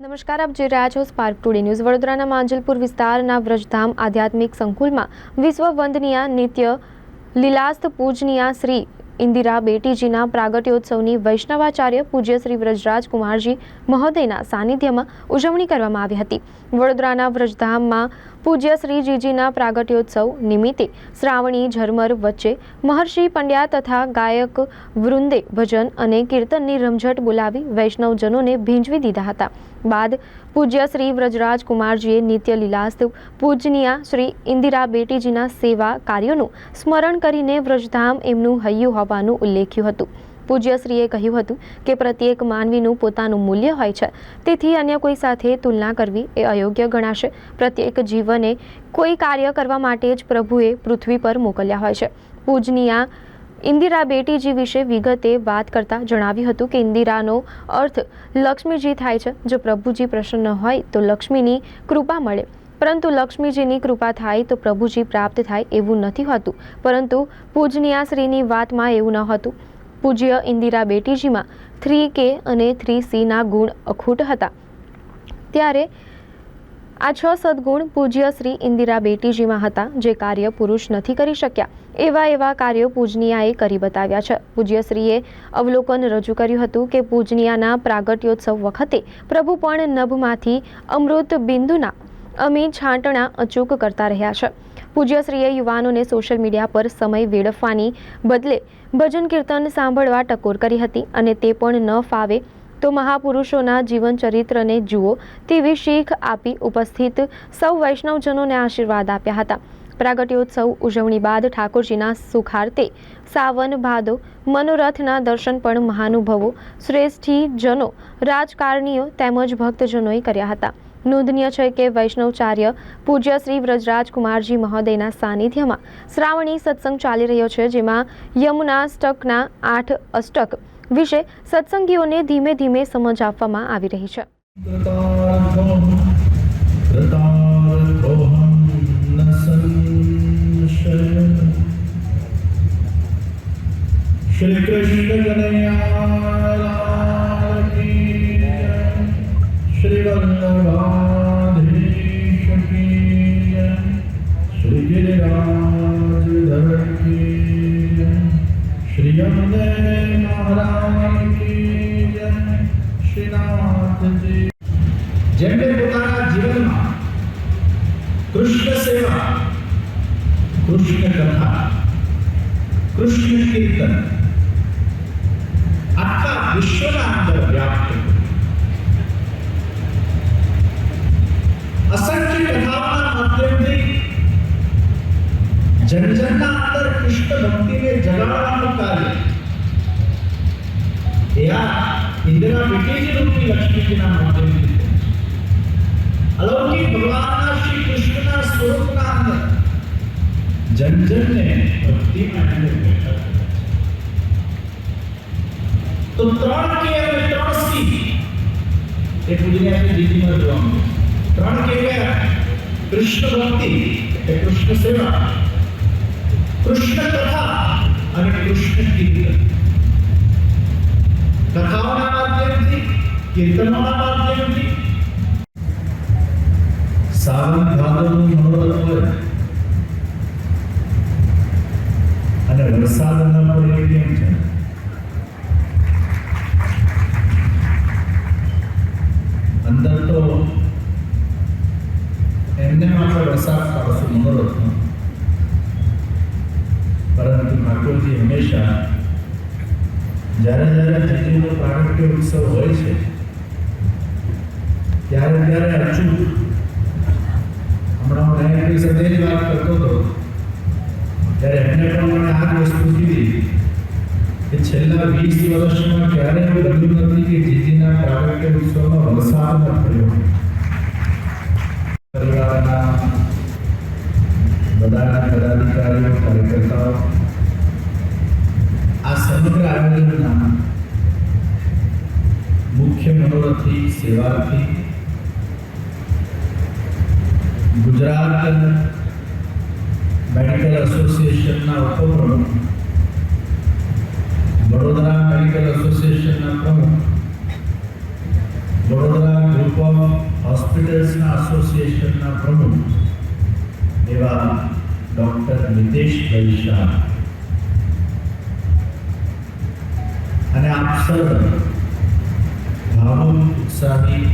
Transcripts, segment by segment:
નમસ્કાર, આપ જોઈ રહ્યા છો સ્પાર્ક ટુડે ન્યૂઝ વડોદરાના માંજલપુર વિસ્તારના વ્રજધામ આધ્યાત્મિક સંકુલમાં વિશ્વ વંદનીય નિત્ય લીલાસ્ત પૂજનીયા શ્રી ઇન્દિરા બેટીજીના પ્રાગટ્યોત્સવની વૈષ્ણવાચાર્ય પૂજ્ય શ્રી વ્રજરાજ કુમારજી મહોદયના સાનિધ્યમાં ઉજવણી કરવામાં આવી હતી. વડોદરાના વ્રજધામમાં પૂજ્ય શ્રીજીજીના પ્રાગટ્યોત્સવ નિમિત્તે શ્રાવણી, ઝરમર વચ્ચે મહર્ષિ પંડ્યા તથા ગાયક વૃંદે ભજન અને કીર્તનની રમઝટ બોલાવી વૈષ્ણવજનોને ભીંજવી દીધા હતા. બાદ પૂજ્ય શ્રી વ્રજરાજ કુમારજીએ નિત્ય લીલાસ્ત, પૂજનીયા શ્રી ઇન્દિરા બેટીજીના સેવા કાર્યોનું સ્મરણ કરીને વ્રજધામ એમનું હૈયું હોવાનું ઉલ્લેખ્યું હતું. પૂજ્યશ્રીએ કહ્યું હતું કે પ્રત્યેક માનવીનું પોતાનું મૂલ્ય હોય છે. તેથી અન્ય કોઈ સાથે તુલના કરવી એ અયોગ્ય ગણાશે. પ્રત્યેક જીવને કોઈ કાર્ય કરવા માટે જ પ્રભુએ પૃથ્વી પર મોકલ્યા હોય છે. પૂજનીયા ઇન્દિરા બેટીજી વિશે વિગતે વાત કરતાં જણાવ્યું હતું કે ઇન્દિરાનો અર્થ લક્ષ્મીજી થાય છે. જો પ્રભુજી પ્રસન્ન હોય તો લક્ષ્મીની કૃપા મળે. પરંતુ લક્ષ્મીજીની કૃપા થાય તો પ્રભુજી પ્રાપ્ત થાય એવું નથી હોતું. પરંતુ પૂજનીયા શ્રીની વાતમાં એવું ન હતું. પૂજ્ય ઇન્દિરા બેટીજીમાં થ્રી કે અને થ્રી સીના ગુણ અખૂટ હતા. ત્યારે આ છ સદગુણ પૂજ્ય શ્રી ઇન્દિરા બેટીજીમાં હતા, જે કાર્ય પુરુષ નથી કરી શક્યા. એવા એવા કાર્યો પૂજનીયાએ કરી બતાવ્યા છે. પૂજ્યશ્રીએ અવલોકન રજૂ કર્યું હતું કે પૂજનીયાના પ્રાગટ્યોત્સવ વખતે પ્રભુ પણ નભમાંથી અમૃત બિંદુના અમી છાંટણા અચૂક કરતા રહ્યા છે. પૂજ્યશ્રીએ યુવાનોને સોશિયલ મીડિયા પર સમય વેડફવાની બદલે ભજન કીર્તન સાંભળવા ટકોર કરી હતી અને તે પણ ન ફાવે તો મહાપુરુષોના જીવન ચરિત્રને જુઓ તેવી શીખ આપી ઉપસ્થિત સૌ વૈષ્ણવજનોને આશીર્વાદ આપ્યા હતા. પ્રાગટ્યોત્સવ ઉજવણી બાદ ઠાકોરજીના સુખાર્તે સાવન ભાદો, મનોરથના દર્શન પણ મહાનુભવો શ્રેષ્ઠીજનો રાજકારણીઓ તેમજ ભક્તજનોએ કર્યા હતા. નોંધનીય છે કે વૈષ્ણવચાર્ય પૂજ્ય શ્રી વ્રજરાજ કુમારજી મહોદયના સાનિધ્યમાં શ્રાવણી સત્સંગ ચાલી રહ્યો છે, જેમાં યમુનાષ્ટકના આઠ અષ્ટક વિશે સત્સંગીઓને ધીમે ધીમે સમજ આપવામાં આવી રહી છે. શ્રી કૃષ્ણ કનૈયા જેમણે પોતાના જીવનમાં કૃષ્ણ સેવા કૃષ્ણ કથા કૃષ્ણ કીર્તન આખા વિશ્વના અંદર વ્યાપ્ત લક્ષ્મીજીના માધ્યમથી થયું છે. અલૌકિક ભગવાનના શ્રી કૃષ્ણના સ્વરૂપના અંદર જન જનને ભક્તિમાં એમને બેઠા કરે છે. તો ત્રણ કે અને ત્રણ સી એ પૂજનીયાની રીતિમાં જોવા મળે છે. ત્રણ કે કયા કૃષ્ણ ભક્તિ એટલે કૃષ્ણ સેવા કૃષ્ણ કથા અને કૃષ્ણ કીર્તન કથાઓના માધ્યમથી કીર્તનોના હોય અને વરસાદ ન પડે કેમ છે અંદર તો એમને આપણે વરસાદ પાડશું મનોરથમાં પરંતુ ઠાકોરજી હંમેશા જ્યારે જ્યારે જતીનો પ્રાગટ્ય ઉત્સવ હોય છે ત્યારે ત્યારે અચૂક હમણાં હું ડાયરેક્ટરી સાથે જ વાત કરતો હતો ત્યારે એમને પણ મને આ જ વસ્તુ કીધી કે છેલ્લા વીસ વર્ષમાં ક્યારેય એવું બન્યું નથી કે જીજીના પ્રાગટ્ય ઉત્સવમાં વરસાદ ન ગુજરાત મેડિકલ એસોસિએશનના ઉપપ્રમુખ, વડોદરા મેડિકલ એસોસિએશનના પ્રમુખ, વડોદરા ગ્રુપ ઓફ હોસ્પિટલ્સના એસોસિએશનના પ્રમુખ એવા ડૉક્ટર નિતેશભાઈ શાહ. અને આપ સર્વ ભાવુક, ઉત્સાહી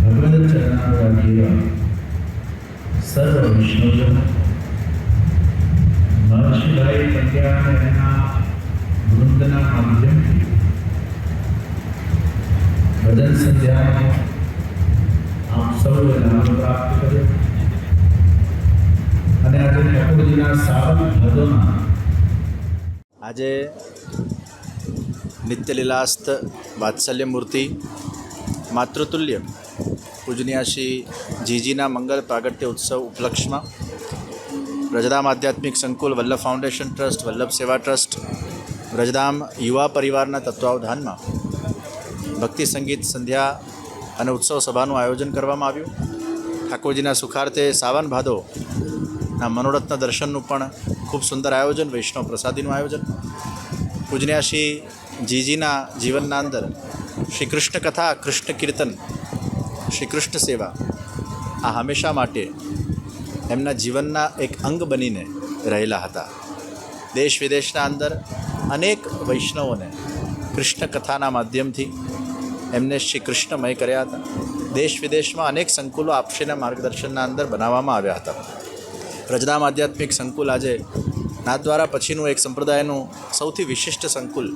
ભગવદ ચરણાનુરાગીઓ સર્વ વિષ્ણુજનો મહર્ષિભાઈ પંડ્યા અને એના વૃંદના માધ્યમથી ભજન સંધ્યાનો આપ સૌએ લાભ પ્રાપ્ત કર્યો. અને આજે ઠાકોરજીના સાવન ભદોના આજે નિત્યલીલાસ્ત વાત્સલ્ય મૂર્તિ માતૃતુલ્ય પૂજનીય શ્રી જીજીના મંગલ પ્રાગટ્ય ઉત્સવ ઉપલક્ષમાં વ્રજધામ આધ્યાત્મિક સંકુલ વલ્લભ ફાઉન્ડેશન ટ્રસ્ટ, વલ્લભ સેવા ટ્રસ્ટ વ્રજધામ યુવા પરિવારના તત્વાવધાનમાં ભક્તિ સંગીત સંધ્યા અને ઉત્સવ સભાનું આયોજન કરવામાં આવ્યું. ઠાકોરજીના સુખાર્થે સાવન ભાદો ના મનોરથના દર્શનનું પણ ખૂબ સુંદર આયોજન, વૈષ્ણવ પ્રસાદીનું આયોજન. પૂજનીય શ્રી જીજીના જીવનના અંદર શ્રી કૃષ્ણ કથા કૃષ્ણ કીર્તન શ્રી કૃષ્ણ સેવા આ હંમેશા માટે એમના જીવનના એક અંગ બનીને રહેલા હતા. દેશ વિદેશના અંદર અનેક વૈષ્ણવોને કૃષ્ણ કથાના માધ્યમથી એમને શ્રી કૃષ્ણમય કર્યા હતા. દેશ વિદેશમાં અનેક સંકુલો આપશીના માર્ગદર્શનના અંદર બનાવવામાં આવ્યા હતા. રજનામ આધ્યાત્મિક સંકુલ આજે નાથદ્વારા પછીનું એક સંપ્રદાયનું સૌથી વિશિષ્ટ સંકુલ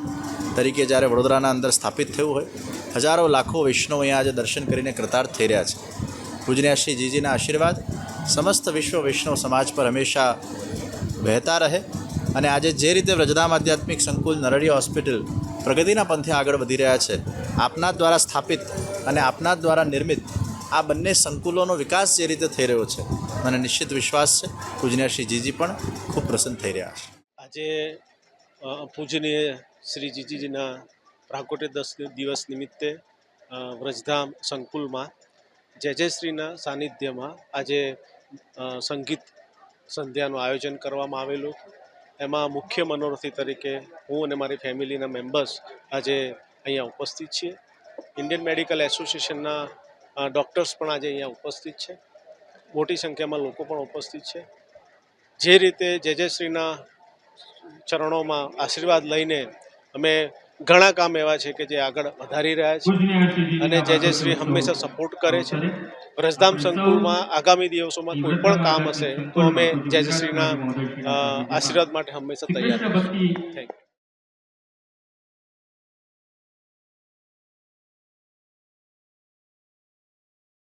તરીકે જ્યારે વડોદરાના અંદર સ્થાપિત થયું હોય હજારો લાખો વૈષ્ણવ અહીંયા આજે દર્શન કરીને કૃતાર્થ થઈ રહ્યા છે. પૂજનીય શ્રી જીજીના આશીર્વાદ, સમસ્ત વિશ્વ વૈષ્ણવ સમાજ પર હંમેશા વહેતા રહે અને આજે જે રીતે વ્રજધામ આધ્યાત્મિક સંકુલ નરળી હોસ્પિટલ પ્રગતિના પંથે આગળ વધી રહ્યા છે, આપના દ્વારા સ્થાપિત અને આપના દ્વારા નિર્મિત આ બંને સંકુલોનો વિકાસ જે રીતે થઈ રહ્યો છે, મને નિશ્ચિત વિશ્વાસ છે. પૂજનીય શ્રી જીજી પણ ખૂબ પ્રસન્ન થઈ રહ્યા છે. આજે પૂજનીય શ્રી જીજીજીના પ્રાગટ્ય દસ દિવસ નિમિત્તે વ્રજધામ સંકુલમાં જય જયશ્રીના સાનિધ્યમાં આજે સંગીત સંધ્યાનું આયોજન કરવામાં આવેલું. એમાં મુખ્ય મનોરથી તરીકે હું અને મારી ફેમિલીના મેમ્બર્સ આજે અહીંયા ઉપસ્થિત છીએ. ઇન્ડિયન મેડિકલ એસોસિએશનના ડૉક્ટર્સ પણ આજે અહીંયા ઉપસ્થિત છે. મોટી સંખ્યામાં લોકો પણ ઉપસ્થિત છે. જે રીતે જય જયશ્રીના ચરણોમાં આશીર્વાદ લઈને અમે ઘણા કામ એવા છે કે જે આગળ વધારી રહ્યા છે અને જે જે શ્રી હંમેશા સપોર્ટ કરે છે. વ્રજધામ સંકુલમાં આગામી દિવસોમાં કોઈ પણ કામ હશે તો અમે જય જય શ્રીના આશીર્વાદ માટે હંમેશા તૈયાર થેન્ક યુ